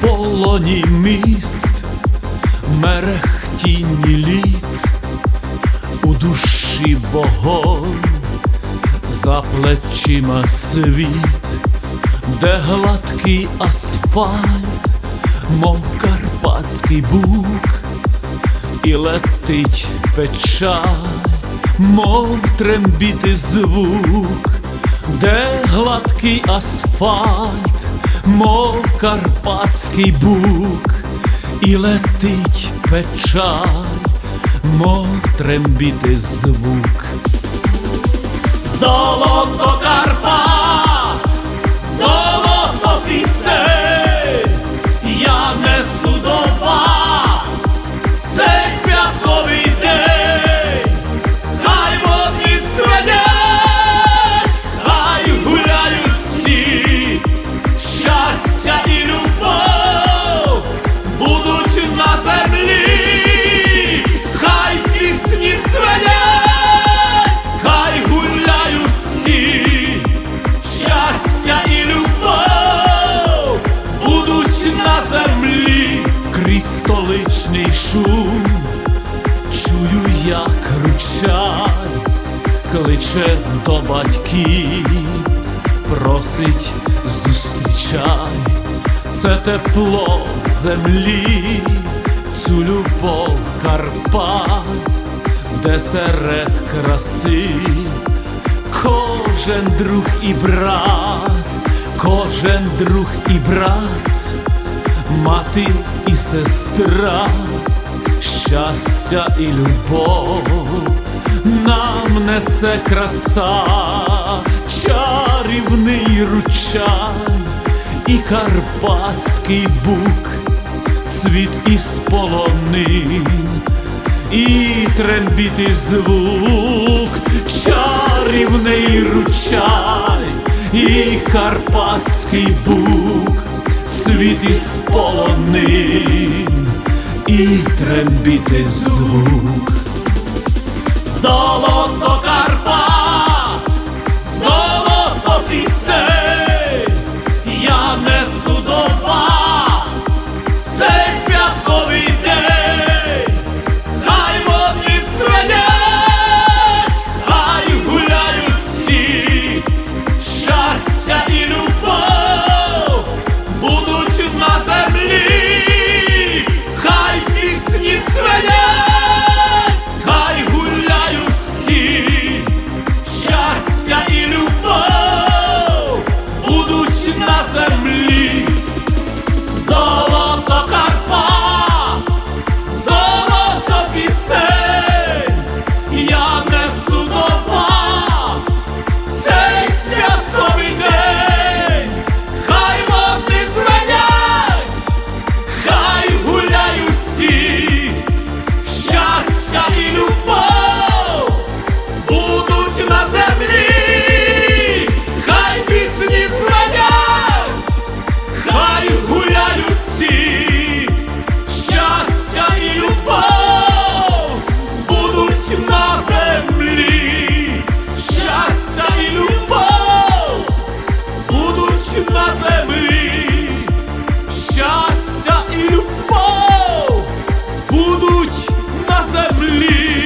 полоні міст, мерехтінні літ, у душі вогонь, за плечима світ, де гладкий асфальт, мов карпатський бук, і летить печаль, мов трембіти звук, де гладкий асфальт, мов карпатський бук, і летить печаль, мов трембіти звук. Столичний шум, чую, як ручай, кличе до батьків, просить зустрічай, це тепло землі, цю любов Карпат, де серед краси кожен друг і брат, кожен друг і брат, мати і сестра, щастя і любов. Нам несе краса, чарівний ручай і карпатський бук, світ із полонин і трембіти звук, чарівний ручай і карпатський бук, світ із полонин і трембіти звук. Золото будуть на землі. nossa beleza.